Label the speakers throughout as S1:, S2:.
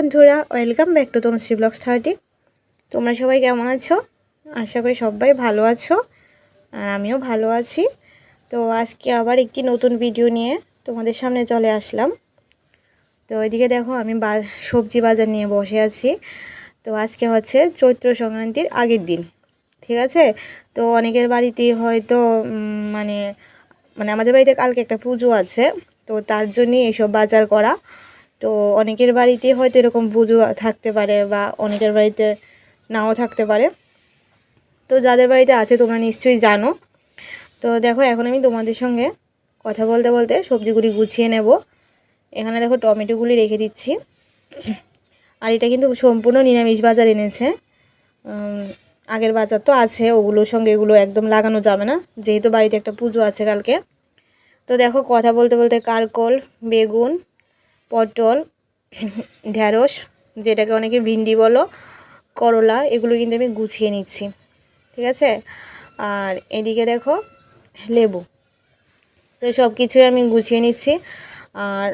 S1: বন্ধুরা welcome back to Tanushree blogs thirty তোমরা সবাই কেমন আছো? আশা করি সবাই ভালো আছো, আর আমিও ভালো আছি। তো আজকে আবার একটি নতুন ভিডিও নিয়ে তোমাদের সামনে চলে আসলাম। তো ওইদিকে দেখো, আমি বা, সবজি বাজার নিয়ে বসে আছি। তো আজকে হচ্ছে চৈত্র সংক্রান্তির আগের দিন, ঠিক আছে? তো অনেকের বাড়িতেই হয়তো মানে মানে আমাদের বাড়িতে কালকে একটা পুজো আছে। তো তার জন্যই এইসব বাজার করা তো অনেকের বাড়িতে হয়তো এরকম পুজো থাকতে পারে বা অনেকের বাড়িতে নাও থাকতে পারে। তো যাদের বাড়িতে আছে তোমরা নিশ্চয়ই জানো। তো দেখো এখন আমি তোমাদের সঙ্গে কথা বলতে বলতে সবজিগুলি গুছিয়ে নেব। এখানে দেখো টমেটোগুলি রেখে দিচ্ছি। আর এটা কিন্তু সম্পূর্ণ নিরামিষ বাজার এনেছে। আগের বাজার তো আছে, ওগুলোর সঙ্গে এগুলো একদম লাগানো যাবে না। যেহেতু বাড়িতে একটা পুজো আছে কালকে। তো দেখো কথা বলতে বলতে কারকল, বেগুন পটল ঢ্যাঁড়স যেটাকে অনেকে ভিন্ডি বলো, করলা, এগুলো কিন্তু আমি গুছিয়ে নিচ্ছি, ঠিক আছে? আর এদিকে দেখো, লেবু। তো সব কিছুই আমি গুছিয়ে নিচ্ছি। আর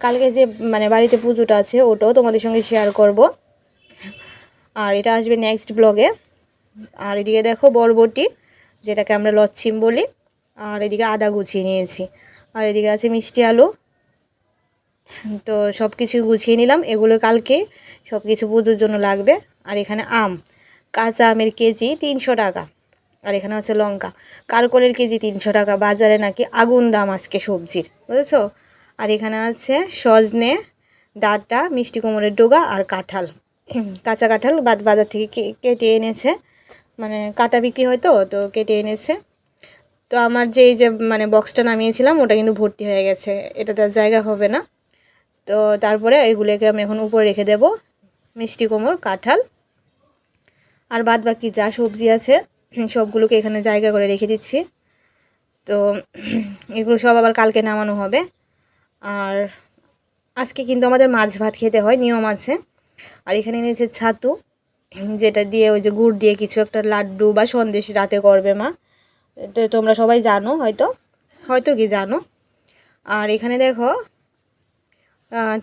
S1: কালকে যে মানে বাড়িতে পুজোটা আছে, ওটাও তোমাদের সঙ্গে শেয়ার করব। আর এটা আসবে নেক্সট ব্লগে আর এদিকে দেখো, বরবটি, যেটাকে আমরা লচ্ছিম বলি। আর এদিকে আদা গুছিয়ে নিয়েছি। আর এদিকে আছে মিষ্টি আলু। তো সব কিছু গুছিয়ে নিলাম। এগুলো কালকে সব কিছু পুজোর জন্য লাগবে। আর এখানে আম, কাঁচা আমের কেজি তিনশো টাকা। আর এখানে হচ্ছে লঙ্কা। কারকলের কেজি তিনশো টাকা, বাজারে নাকি আগুন দাম আজকে সবজির, বুঝেছ? আর এখানে আছে সজনে, ডাঁটা, মিষ্টি কুমড়ের ডোগা আর কাঁঠাল। কাঁচা কাঁঠাল বাজার থেকে কেটে এনেছে। মানে কাটা বিক্রি হয় তো কেটে এনেছে। তো আমার যে এই যে মানে বক্সটা নামিয়েছিলাম, ওটা কিন্তু ভর্তি হয়ে গেছে। এটাতে আর জায়গা হবে না। তো তারপরে এগুলোকে আমি এখন উপরে রেখে দেব, মিষ্টি কোমর কাঁঠাল। আর বাদ বাকি যা সবজি আছে, সবগুলোকে এখানে জায়গা করে রেখে দিচ্ছি। তো এগুলো সব আবার কালকে নামানো হবে। আর আজকে কিন্তু আমাদের মাছ ভাত খেতে হয়, নিয়ম আছে। আর এখানে নিয়েছে ছাতু, যেটা দিয়ে ওই যে গুড় দিয়ে কিছু একটা লাড্ডু বা সন্দেশ রাতে করবে মা। তোমরা সবাই জানো হয়তো হয়তো কি জানো। আর এখানে দেখো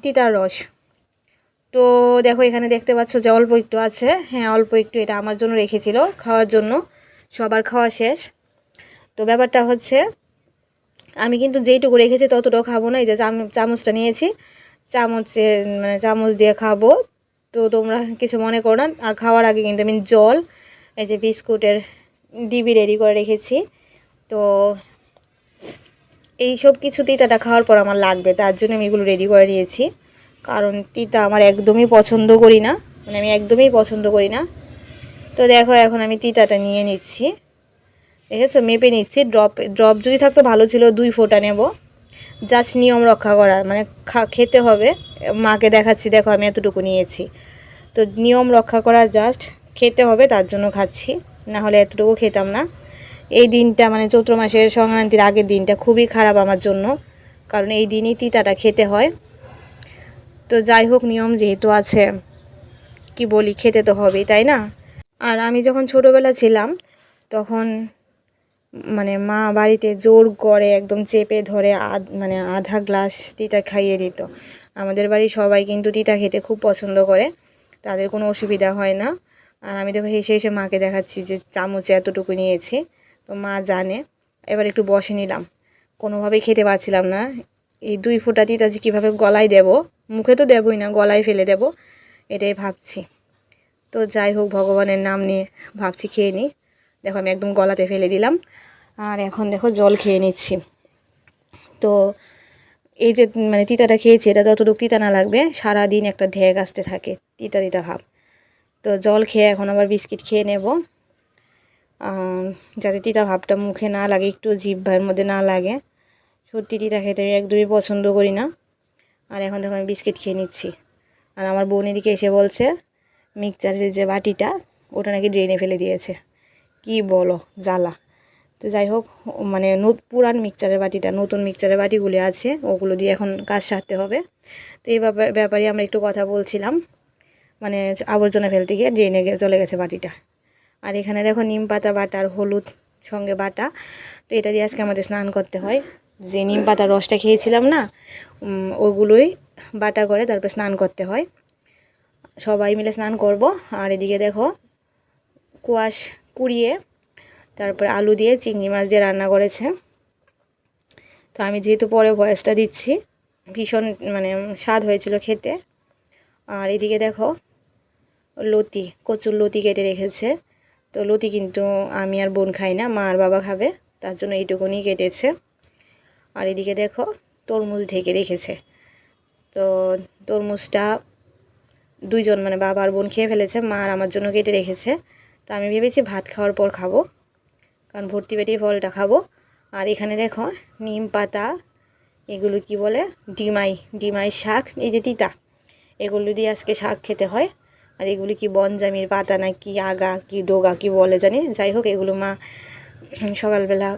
S1: তিতার রস। তো দেখো এখানে দেখতে পাচ্ছ যে অল্প একটু আছে। হ্যাঁ অল্প একটু এটা আমার জন্য রেখেছিল খাওয়ার জন্য। সবার খাওয়া শেষ। তো ব্যাপারটা হচ্ছে, আমি কিন্তু যেইটুকু রেখেছি ততটাও খাব না। এই যে চামচটা নিয়েছি, চামচে মানে চামচ দিয়ে খাব। তো তোমরা কিছু মনে করো না, আর খাওয়ার আগে কিন্তু আমি জল, এই যে বিস্কুটের ডিবি রেডি করে রেখেছি। তো এই সব কিছু তিতাটা খাওয়ার পর আমার লাগবে, তার জন্য আমি এগুলো রেডি করে নিয়েছি। কারণ তিতা আমার একদমই পছন্দ করি না মানে আমি একদমই পছন্দ করি না। তো দেখো, এখন আমি তিতাটা নিয়ে নিচ্ছি। দেখেছ? মেপে নিচ্ছি ড্রপ ড্রপ যদি থাকতো ভালো ছিল, দুই ফোঁটা নেব। জাস্ট নিয়ম রক্ষা করা মানে খেতে হবে। মাকে দেখাচ্ছি, দেখো আমি এতটুকু নিয়েছি। তো নিয়ম রক্ষা করা জাস্ট খেতে হবে, তার জন্য খাচ্ছি। না হলে এতটুকু খেতাম না। এই দিনটা মানে চৈত্র মাসের সংক্রান্তির আগের দিনটা খুবই খারাপ আমার জন্য। কারণ এই দিনই তিতাটা খেতে হয়। তো যাই হোক, নিয়ম যেহেতু আছে, কি বলি, খেতে তো হবেই, তাই না? আর আমি যখন ছোটোবেলা ছিলাম, তখন মানে মা বাড়িতে জোর করে একদম চেপে ধরে আধ মানে আধা গ্লাস তিতা খাইয়ে দিত। আমাদের বাড়ির সবাই কিন্তু তিতা খেতে খুব পছন্দ করে, তাদের কোনো অসুবিধা হয় না। আর আমি দেখো হেসে হেসে মাকে দেখাচ্ছি যে চামচে এতটুকু নিয়েছি। তো মা জানে। এবার একটু বসে নিলাম। কোনোভাবেই খেতে পারছিলাম না। এই দুই ফোঁটা যে কীভাবে গলায় দেব? মুখে তো দেবই না, গলায় ফেলে দেব। এটাই ভাবছি। তো যাই হোক, ভগবানের নাম নিয়ে ভাবছি খেয়ে নিই। দেখো, আমি একদম গলাতে ফেলে দিলাম। আর এখন দেখো, জল খেয়ে নিচ্ছি। তো এই যে মানে তিতাটা খেয়েছি, এটা যতটুকু তিতা না লাগবে। সারাদিন একটা ঢেক আসতে থাকে, তিতা তিতা ভাব। তো জল খেয়ে এখন আবার বিস্কিট খেয়ে নেব। যাতে তিতা ভাবটা মুখে না লাগে, একটু জিভ্বার মধ্যে না লাগে। সত্যি তিতা খেতে আমি একদমই পছন্দ করি না। আর এখন দেখো আমি বিস্কিট খেয়ে নিচ্ছি। আর আমার বোন এদিকে এসে বলছে মিক্সচারের যে বাটিটা, ওটা নাকি ড্রেনে ফেলে দিয়েছে। কি বলো, জ্বালা। তো যাই হোক মানে পুরান মিক্সচারের বাটিটা, নতুন মিক্সচারের বাটিগুলি আছে, ওগুলো দিয়ে এখন কাজ সারতে হবে। তো এই ব্যাপার আমরা একটু কথা বলছিলাম। মানে আবর্জনা ফেলতে গিয়ে ড্রেনে চলে গেছে বাটিটা। আর এখানে দেখো নিম পাতা, বাটা আর হলুদ সঙ্গে বাটা। তো এটা দিয়ে আজকে আমাদের স্নান করতে হয়। যে নিম পাতার রসটা খেয়েছিলাম না ওগুলোই বাটা করে তারপর স্নান করতে হয়। সবাই মিলে স্নান করব। আর এদিকে দেখো কুয়াশ কুড়িয়ে তারপরে আলু দিয়ে চিংড়ি মাছ দিয়ে রান্না করেছে। তো আমি যেহেতু পরে ভয়েসটা দিচ্ছি, ভীষণ মানে স্বাদ হয়েছিল খেতে। আর এদিকে দেখো লতি, কচুর লতি কেটে রেখেছে। তো লতি কিন্তু আমি আর বোন খাই না, মা আর বাবা খাবে, তার জন্য এইটুকুনি কেটেছে। আর এদিকে দেখো, তরমুজ ঢেকে রেখেছে। তো তরমুজটা দুইজন মানে বাবা আর বোন খেয়ে ফেলেছে, মা আর আমার জন্য কেটে রেখেছে। তো আমি ভেবেছি ভাত খাওয়ার পর খাব, কারণ ভর্তি পেটে ফলটা খাব। আর এখানে দেখো, নিম পাতা, এগুলো কি বলে? ডিমাই ডিমাই শাক, এই যে তিতা, এগুলো দিয়ে আজকে শাক খেতে হয়। আর এগুলি কি বনজামির পাতা না কি আগা, কি ডোগা, কি বলে জানি? যাই হোক, এগুলো মা সকালবেলা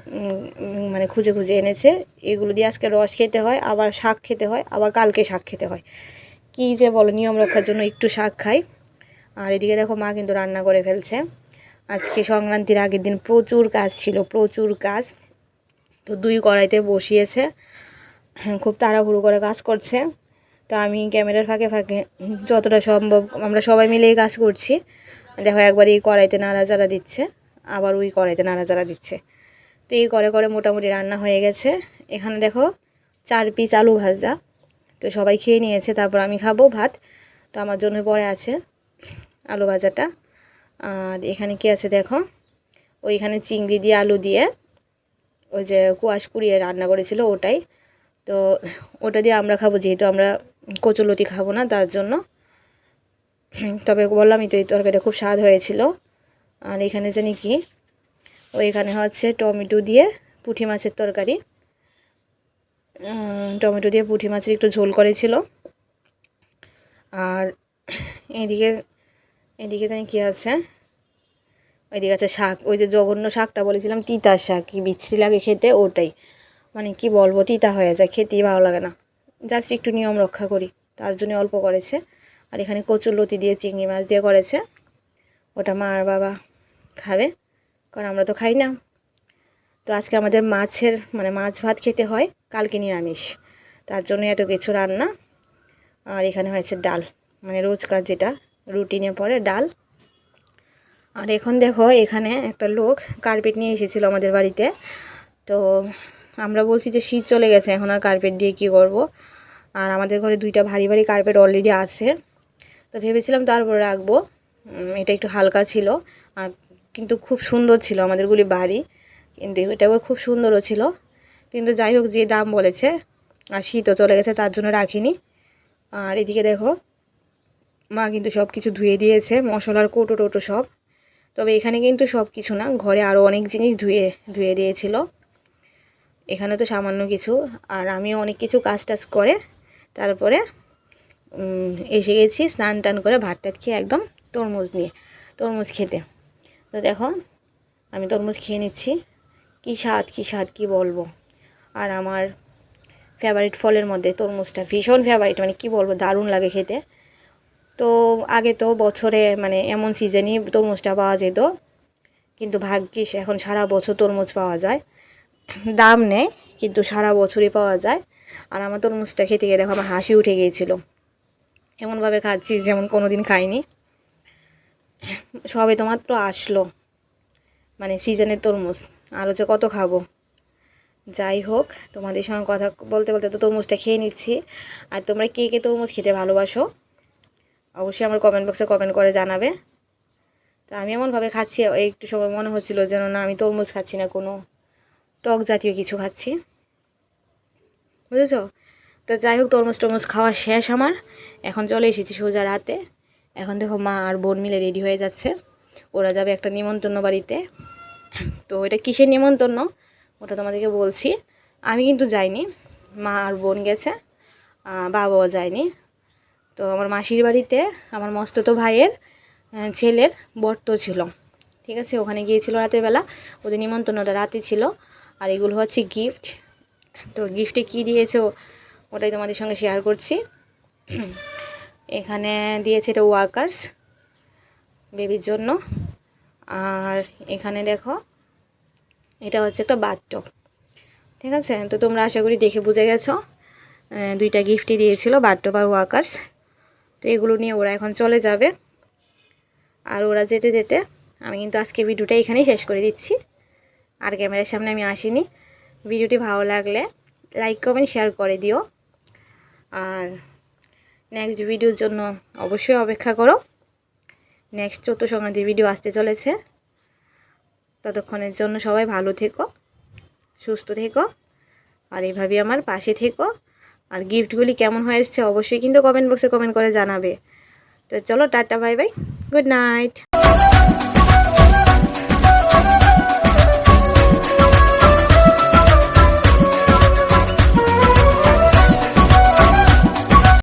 S1: মানে খুঁজে খুঁজে এনেছে। এগুলো দিয়ে আজকে রস খেতে হয়, আবার শাক খেতে হয়, আবার কালকে শাক খেতে হয়। কী যে বলো, নিয়ম রক্ষার জন্য একটু শাক খাই। আর এদিকে দেখো, মা কিন্তু রান্না করে ফেলছে। আজকে সংক্রান্তির আগের দিন প্রচুর কাজ ছিল, প্রচুর কাজ। তো দুই কড়াইতে বসিয়েছে। খুব তাড়াহুড়ো করে কাজ করছে। তো আমি ক্যামেরার ফাঁকে ফাঁকে যতটা সম্ভব আমরা সবাই মিলেই কাজ করছি। দেখো একবার এই কড়াইতে নাড়াচাড়া দিচ্ছে, আবার ওই কড়াইতে নাড়াচাড়া দিচ্ছে। তো এই করে করে মোটামুটি রান্না হয়ে গেছে। এখানে দেখো চার পিস আলু ভাজা, তো সবাই খেয়ে নিয়েছে। তারপর আমি খাব ভাত, তো আমার জন্য পরে আছে আলু ভাজাটা। আর এখানে কি আছে দেখো? ওইখানে চিংড়ি দিয়ে আলু দিয়ে ওই যে কুয়াশ কুড়িয়ে রান্না করেছিল ওটাই। তো ওটা দিয়ে আমরা খাব, যেহেতু আমরা কচুলতি খাব না, তার জন্য। তবে বললামই তো এই তরকারিটা খুব স্বাদ হয়েছিল। আর এখানে জানি কি ওইখানে হচ্ছে টমেটো দিয়ে পুঁটি মাছের তরকারি। টমেটো দিয়ে পুঁটি মাছের একটু ঝোল করেছিল। আর এদিকে এদিকে জানি কী আছে? ওইদিকে আছে শাক, ওই যে জঘন্য শাকটা বলেছিলাম তিতার শাক, কি বিচ্ছিরি লাগে খেতে, ওটাই। মানে কি বলব, তিতা হয়ে যায়, খেতেই ভালো লাগে না। জাস্ট একটু নিয়ম রক্ষা করি। তার জন্য অল্প করেছে। আর এখানে কচুর লতি দিয়ে, চিংড়ি মাছ দিয়ে করেছে। ওটা মা আর বাবা খাবে, কারণ আমরা তো খাই না। তো আজকে আমাদের মাছের মানে মাছ ভাত খেতে হয় কালকে নিরামিষ। তার জন্য এত কিছু রান্না। আর এখানে হয়েছে ডাল মানে রোজকার যেটা রুটিনে পড়ে ডাল। আর এখন দেখো, এখানে একটা লোক কার্পেট নিয়ে এসেছিল আমাদের বাড়িতে। তো আমরা বলছি যে শীত চলে গেছে, এখন আর কার্পেট দিয়ে কী করব? আর আমাদের ঘরে দুইটা ভারী ভারী কার্পেট অলরেডি আছে। তো ভেবেছিলাম তারপর রাখব। এটা একটু হালকা ছিল, আর কিন্তু খুব সুন্দর ছিল আমাদেরগুলি বাড়ি। কিন্তু এটাও খুব সুন্দরও ছিল। কিন্তু যাই হোক, যে দাম বলেছে, আর শীতও চলে গেছে, তার জন্য রাখিনি। আর এদিকে দেখো, মা কিন্তু সব কিছু ধুয়ে দিয়েছে, মশলার কোটো টোটো সব। তবে এখানে কিন্তু সব কিছু না, ঘরে আরও অনেক জিনিস ধুয়ে ধুয়ে দিয়েছিল। এখানে তো সামান্য কিছু। আর আমিও অনেক কিছু কাজ টাজ করে তারপরে এসে গেছি স্নান টান করে ভাত টাত খেয়ে একদম তরমুজ নিয়ে, তরমুজ খেতে। তো দেখো, আমি তরমুজ খেয়ে নিচ্ছি। কী স্বাদ কী স্বাদ, কী বলব? আর আমার ফেভারিট ফলের মধ্যে তরমুজটা ভীষণ ফেভারিট মানে কি বলব, দারুণ লাগে খেতে। তো আগে তো বছরে মানে এমন সিজনই তরমুজটা পাওয়া যেত, কিন্তু ভাগ্যিস এখন সারা বছর তরমুজ পাওয়া যায়। দাম নেই, কিন্তু সারা বছরই পাওয়া যায়। আর আমার তরমুজটা খেতে গিয়ে দেখো আমার হাসি উঠে গিয়েছিল। এমনভাবে খাচ্ছি যেমন কোনো দিন খাইনি। সবে তো মাত্র আসলো মানে সিজনের তরমুজ। আরও যে কত খাব? যাই হোক, তোমাদের সঙ্গে কথা বলতে বলতে তো তরমুজটা খেয়ে নিচ্ছি। আর তোমরা কে কে তরমুজ খেতে ভালোবাসো, অবশ্যই আমার কমেন্ট বক্সে কমেন্ট করে জানাবে। তো আমি এমনভাবে খাচ্ছি, একটু সময় মনে হচ্ছিল যেন না আমি তরমুজ খাচ্ছি না কোনো। টক জাতীয় কিছু খাচ্ছি। বুঝেছ? তো যাই হোক, তরমুজ টরমুজ খাওয়া শেষ আমার। এখন চলে এসেছি সোজা রাতে। এখন দেখো মা আর বোন মিলে রেডি হয়ে যাচ্ছে। ওরা যাবে একটা নিমন্ত্রণ বাড়িতে। তো এটা কিসের নিমন্ত্রণ? ওটা তোমাদেরকে বলছি। আমি কিন্তু যাইনি। মা আর বোন গেছে। বাবাও যায়নি। তো আমার মাসির বাড়িতে, আমার মস্ততো ভাইয়ের ছেলের বর্ত ছিল। ঠিক আছে? ওখানে গিয়েছিল রাতের বেলা। ওদের নিমন্ত্রণটা রাতে ছিল। আর এগুলো হচ্ছে গিফট তো গিফটে কী দিয়েছে ওটাই তোমাদের সঙ্গে শেয়ার করছি। এখানে দিয়েছে এটা ওয়ার্কার্স বেবির জন্য। আর এখানে দেখো, এটা হচ্ছে একটা বাথটব। ঠিক আছে? তো তোমরা আশা করি দেখে বুঝে গেছো দুইটা গিফটই দিয়েছিল বার্টোবার ওয়ার্কার্স তো এগুলো নিয়ে ওরা এখন চলে যাবে। আর ওরা যেতে যেতে আমি কিন্তু আজকে ভিডিওটা এখানেই শেষ করে দিচ্ছি। আর ক্যামেরার সামনে আমি আসিনি। ভিডিওটি ভালো লাগলে লাইক কমেন্ট শেয়ার করে দিও। আর নেক্সট ভিডিওর জন্য অবশ্যই অপেক্ষা করো। নেক্সট চতুর্থ সংক্রান্তি ভিডিও আসতে চলেছে। ততক্ষণের জন্য সবাই ভালো থেকো, সুস্থ থেকো, আর এইভাবে আমার পাশে থেকো। আর গিফটগুলি কেমন হয়েছে অবশ্যই কিন্তু কমেন্ট বক্সে কমেন্ট করে জানাবে। তো চলো, tata bye bye good night